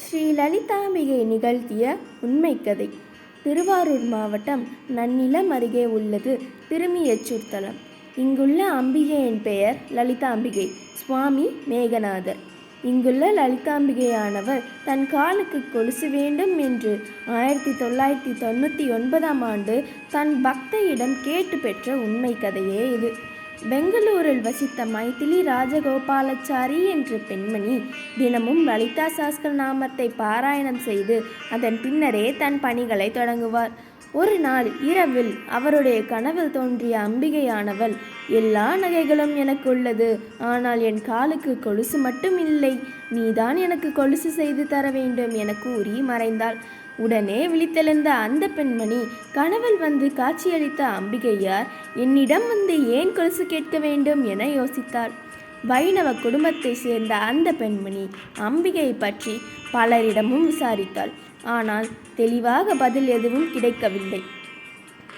ஸ்ரீ லலிதாம்பிகை நிகழ்த்திய உண்மை கதை திருவாரூர் மாவட்டம் நன்னிலம் அருகே உள்ளது திருமியச்சூர் தலம் இங்குள்ள அம்பிகையின் பெயர் லலிதாம்பிகை சுவாமி மேகநாதர். இங்குள்ள லலிதாம்பிகையானவர் தன் காலுக்கு கொலுசு வேண்டும் என்று ஆயிரத்தி தொள்ளாயிரத்தி தொண்ணூற்றி ஒன்பதாம் ஆண்டு தன் பக்தையிடம் கேட்டு பெற்ற உண்மை கதையே இது. பெங்களூரில் வசித்த மைதிலி ராஜகோபாலாச்சாரி என்ற பெண்மணி தினமும் லலிதா சாஸ்திரநாமத்தை பாராயணம் செய்து அதன் பின்னரே தன் பணிகளை தொடங்குவார். ஒரு நாள் இரவில் அவருடைய கனவில் தோன்றிய அம்பிகையானவள் எல்லா நகைகளும் எனக்கு உள்ளது ஆனால் என் காலுக்கு கொலுசு மட்டும் இல்லை. நீதான் எனக்கு கொலுசு செய்து தர வேண்டும் என கூறி மறைந்தாள். உடனே விழித்தெழுந்த அந்த பெண்மணி கனவில் வந்து காட்சியளித்த அம்பிகையார் என்னிடம் வந்து ஏன் கொலுசு கேட்க வேண்டும் என யோசித்தாள். வைணவ குடும்பத்தை சேர்ந்த அந்த பெண்மணி அம்பிகை பற்றி பலரிடமும் விசாரித்தாள். ஆனால் தெளிவாக பதில் எதுவும் கிடைக்கவில்லை.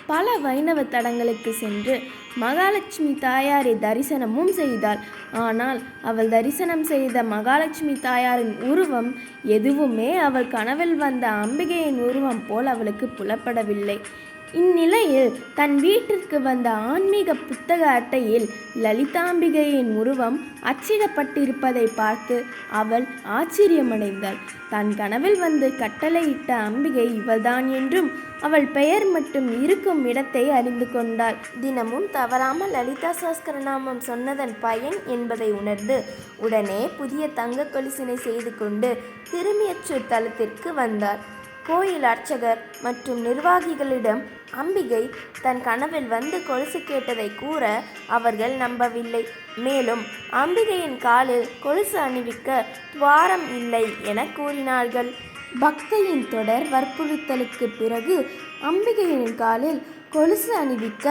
பல வைணவ தடங்களுக்கு சென்று மகாலட்சுமி தாயாரை தரிசனமும் செய்தாள். ஆனால் அவள் தரிசனம் செய்த மகாலட்சுமி தாயாரின் உருவம் எதுவுமே அவள் கனவில் வந்த அம்பிகையின் உருவம் போல் அவளுக்கு புலப்படவில்லை. இந்நிலையில் தன் வீட்டிற்கு வந்த ஆன்மீக புத்தக அட்டையில் லலிதாம்பிகையின் உருவம் அச்சிடப்பட்டிருப்பதை பார்த்து அவள் ஆச்சரியமடைந்தாள். தன் கனவில் வந்து கட்டளையிட்ட அம்பிகை இவள்தான் என்றும் அவள் பெயர் மட்டும் இருக்கும் இடத்தை அறிந்து கொண்டாள். தினமும் தவறாமல் லலிதா சாஸ்திரநாமம் சொன்னதன் பயன் என்பதை உணர்ந்து உடனே புதிய தங்க கொலுசினை செய்து கொண்டு திருமியச்சூர் தளத்திற்கு வந்தாள். கோயில் அர்ச்சகர் மற்றும் நிர்வாகிகளிடம் அம்பிகை தன் கனவில் வந்து கொலுசு கேட்டதை கூற அவர்கள் நம்பவில்லை. மேலும் அம்பிகையின் காலில் கொலுசு அணிவிக்க துவாரம் இல்லை என கூறினார்கள். பக்தியின் தொடர் வற்புறுத்தலுக்கு பிறகு அம்பிகையின் காலில் கொலுசு அணிவிக்க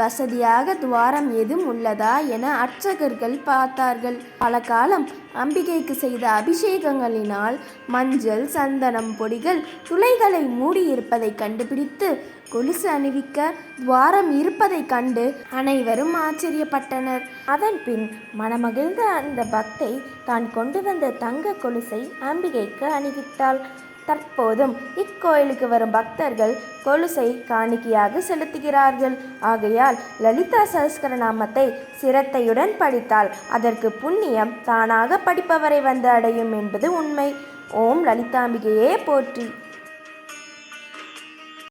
வசதியாக துவாரம் எதுவும் உள்ளதா என அர்ச்சகர்கள் பார்த்தார்கள். பல காலம் அம்பிகைக்கு செய்த அபிஷேகங்களினால் மஞ்சள் சந்தனம் பொடிகள் துளைகளை மூடியிருப்பதை கண்டுபிடித்து கொலுசு அணிவிக்க துவாரம் இருப்பதை கண்டு அனைவரும் ஆச்சரியப்பட்டனர். அதன் பின் மனமகிழ்ந்த அந்த பக்தை தான் கொண்டு வந்த தங்க கொலுசை அம்பிகைக்கு அணிவித்தாள். தற்போதும் இக்கோயிலுக்கு வரும் பக்தர்கள் கொலுசை காணிக்கையாக செலுத்துகிறார்கள். ஆகையால் லலிதா சஹஸ்கரநாமத்தை சிரத்தையுடன் படித்தால் அதற்கு புண்ணியம் தானாக படிப்பவரை வந்து அடையும் என்பது உண்மை. ஓம் லலிதாம்பிகையே போற்றி.